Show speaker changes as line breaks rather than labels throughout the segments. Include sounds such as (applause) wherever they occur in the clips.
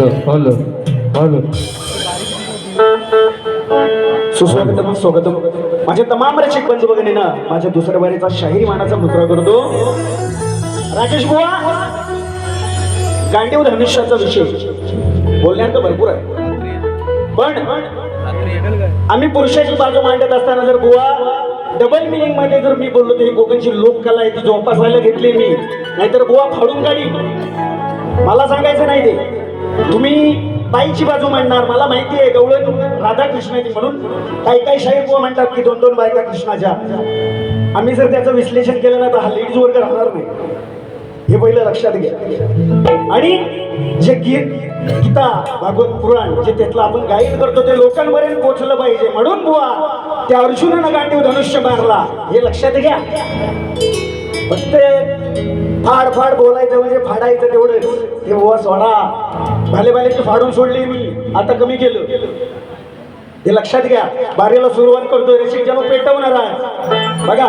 Hello. Hello.
सुस्वागतम स्वागतम माझ्या तमाम रसिक बंधू भगिनींना माझ्या दुसऱ्या वारीचा शाहीर मानाचा मुद्रा करतो. राजेश बुवा गांडीव धनुष्याचा विषय. बोलण्यात भरपूर आहे. पण आम्ही पुरुषाची बाजू मांडत असताना जर बुवा डबल मिनिंगमध्ये जर मी बोललो तर ही कोकणची लोककला आहे ती जोपासायला घेतली मी. नाहीतर बुवा फाडून काढी मला सांगायचं नाही ते. तुम्ही बाईची बाजू मांडणार मला माहिती आहे गवळण राधाकृष्णाची. म्हणून काही काही शाहीर म्हणतात की दोन दोन बायका कृष्णाच्या. आम्ही जर त्याचं विश्लेषण केलं ना तर हा लेडीज वर्ग राहणार नाही. हे पहिलं लक्षात घ्या. आणि जे गीत गीता भागवत पुराण जे त्यातलं आपण गाईड करतो ते लोकांपर्यंत पोहोचलं पाहिजे. म्हणून बुवा त्या अर्जुनानं गांडीव धनुष्य मारला. हे लक्षात घ्या. फक्त फाड फाड बोलायचं म्हणजे फाडायचं तेवढं ते बुवा सोडा. भाले भाले फाडून सोडली मी. आता कमी केलं. हे लक्षात घ्या. बारीला सुरुवात करतोय. रेशीक जणू पेटवणार आहे. बघा.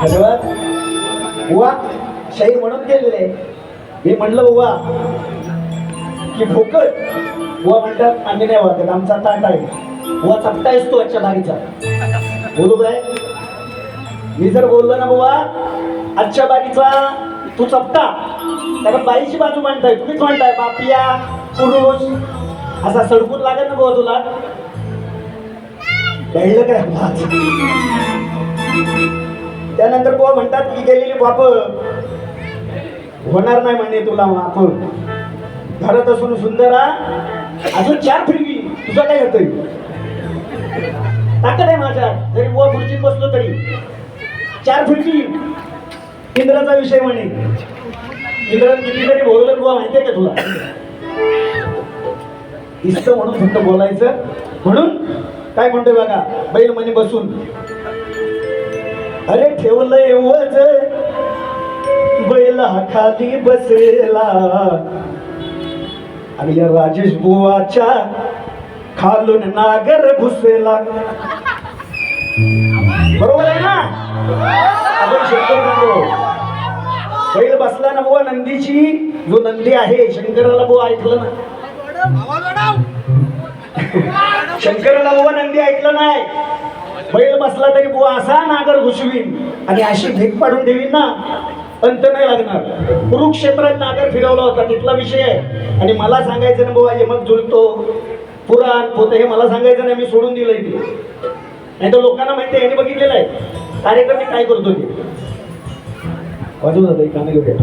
धन्यवाद. बुवा शाहीर म्हणून गेलेले मी म्हणलं बुवा की भोकट बुवा म्हणतात आम्ही नाही वाटत आमचा ताट आहे. बुवा चपटा तो आजच्या बारीचा बोलू काय? मी जर बोललो ना बुवा आजच्या बारीचा तू चपटा. त्याला बाईची बाजू मांडताय तुम्हीच म्हणताय बापिया पुरुष. असा सडकून लागत ना बुवा तुला? घडलं काय? बुवा? त्यानंतर बुवा म्हणतात की गेलेली बाप. होणार नाही म्हणे तुला बाप घरात असून सुंदरा अजून चार फिरवी तुझं काय होतंय? ताकद आहे माझ्या जरी बुवा खुर्चीत बसलो तरी. चार फिरकी इंद्राचा विषय म्हणे. इंद्रान किती तरी भोगलं बुवा माहितीये का तुला? इस्त म्हणून फक्त बोलायचं. म्हणून? काय म्हणतोय बघा बैल म्हणे बसून. अरे ठेवलंय वज. बैला खाली बसेला आणि या राजेश बुवाच्या खालून नागर घुसेला बरोबर आहे ना? आपण शेतकरी म्हणतो बैल बसला ना बुवा नंदीची. जो नंदी आहे शंकराला बुवा ऐकलं ना? (laughs) शंकराला बुवा नंदी ऐकलं नाही. बैल बसला तरी बुवा असा नागर घुसवीन. आणि अशी भीक पाडून देवीन ना अंत नाही लागणार. कुरुक्षेत्रात नागर फिरवला होता तिथला विषय आहे. आणि मला सांगायचं ना बुवा यमक झुलतो पुराण पोत हे मला सांगायचं नाही मी सोडून दिलंय ते नाही तर लोकांना माहिती आहे यांनी बघितलेलं आहे. कार्यक्रम मी काय करतो ते? वाजू जातो एक घेऊया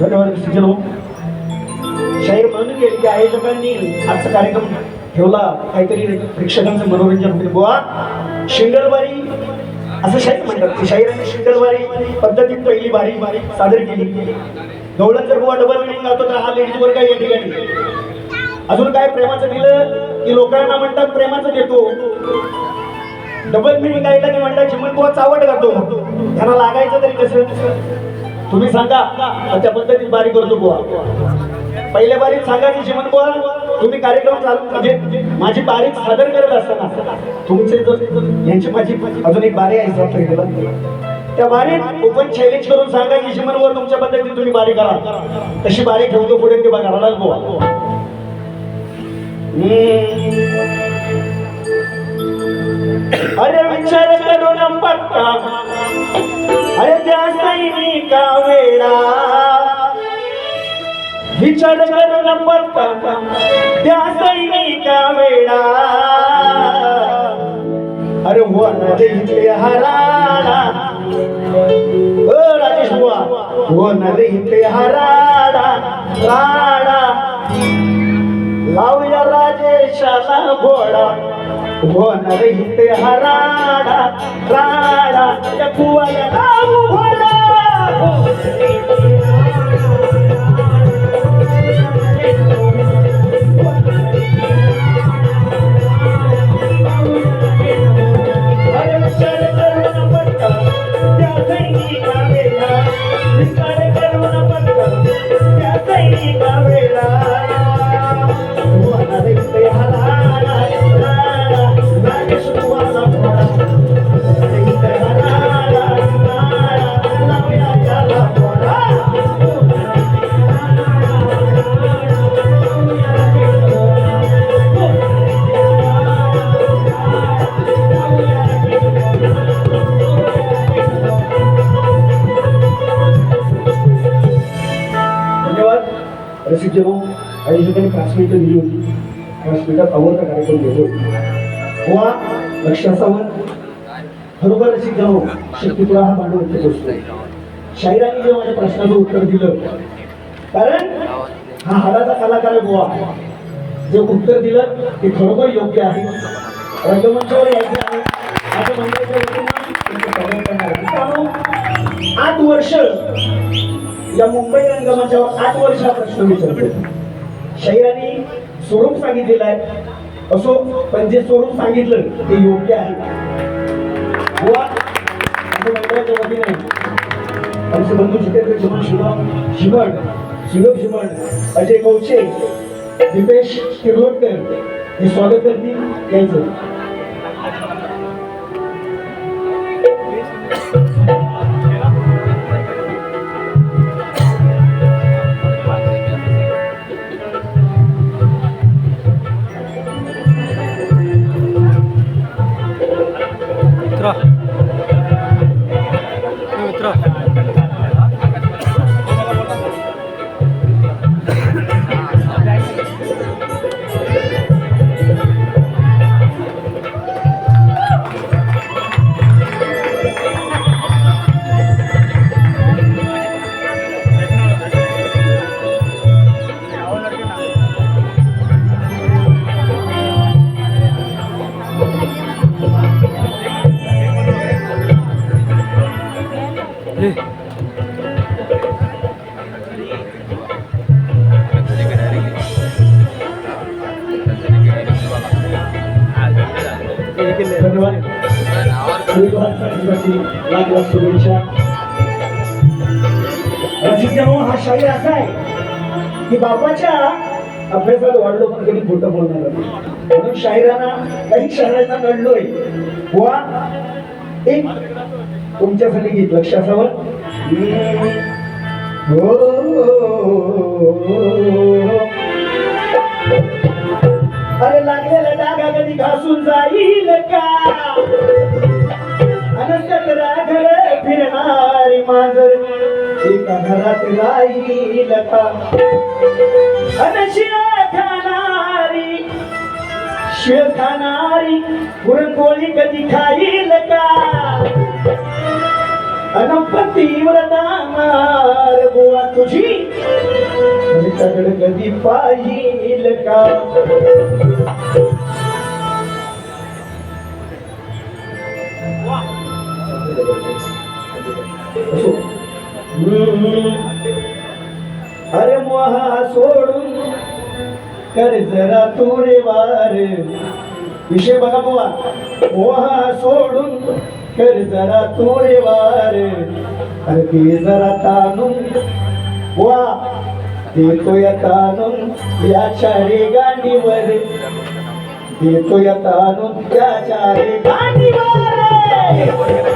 धन्यवाद सिजलो शाहीर म्हणून गेले की आयोजकांनी आजचा कार्यक्रम ठेवला. काहीतरी प्रेक्षकांचं मनोरंजन होते बुवा शिंगलबारी असं शाहीर म्हणतात की शाहिरांनी शिंगलवारी पद्धतीत पहिली बारी बारी सादर केली. गवळण जर बुवा डबल मिनिंग लावतो तर हा लेडीज वर्ग आहे या ठिकाणी. अजून काय प्रेमाचं दिलं? की लोकांना म्हणतात प्रेमाचं देतो. डबल मिनिंग ऐकलं की म्हणतात? चिमण बुवा चावट करतो त्यांना लागायचं तरी कसं? तुम्ही सांगा त्या पद्धतीत बारी करतो बुवा. पहिल्या बारीत सांगा की जीवन बुवा तुम्ही कार्यक्रम चालू म्हणजे माझी बारीक सादर करत असताना तुमचे जर यांची माझी अजून एक बारी आहे त्या बारीत ओपन चॅलेंज करून सांगा की चिमण बुवा तुमच्या पद्धतीत तुम्ही बारी करा. तशी बारी ठेवतो पुढे ते बघा बुवा. अरे विचार करून पत्ता. त्या सैनिका वेळा. विचार करून पत्ता त्या सैनिका वेळा. अरे होणार इथे हराडा ओ राजेश बुवा वन इथे हराडा राडा लावूया राजेशाला घोडा. होणार इथे हराडा राडा त्या कुवाला आयोजकांनी क्लासमेट दिली होती आवडता कार्यक्रम घेतो गोवा लक्ष असावं खरोखर रसिक जाऊ शक्तीपुरा हा मांडव इथे पोचतोय शाहिरांनी जे माझ्या प्रश्नाचं उत्तर दिलं कारण हा हाडाचा कलाकार आहे गोवा जे उत्तर दिलं ते खरोखर योग्य आहे. रंगमंचावर यायचं आहे. माझ्या मंडळाच्या आठ वर्ष या मुंबई रंगमंचावर आठ वर्ष हा प्रश्न विचारतो शयाने स्वरूप सांगितलेलं आहे. असो पण जे स्वरूप सांगितलं ते योग्य आहे. आमचे बंधू जितेंद्र शिवण शिवम शिवण अजय कौशे दिपेश किर्लोटकर हे स्वागत करतील यांचं. लाख लाख शुभेच्छा रसिकजनो हा शाहीर असा आहे की बापाच्या अभ्यासात वाढलो पण कधी खोटं बोलणार नाही म्हणून शाहिरांना काही क्षणांना घडलोय वा एक तुमच्यासाठी गीत लक्ष असावं हो अरे लागलेला डागा कधी घासून जाईल का? अनसकरा घर फिरणारी मांजर. एका घरात राहील का अनशिया खाणारी शिळ खाणारी पुरणपोळी कधी खाईल का अनपतीव्रता मार बुवा तुझी तुझ्याकडे कधी पाहिल का? सोडून. कर जरा तोरे वार. विषय बघा बाबा मोहा सोडून. कर जरा तोरे वार. अरे ते जरा तानून वा देतो या ताणून या चारी गांडीवर. देतो या ताणून त्या चारी गांडीवर.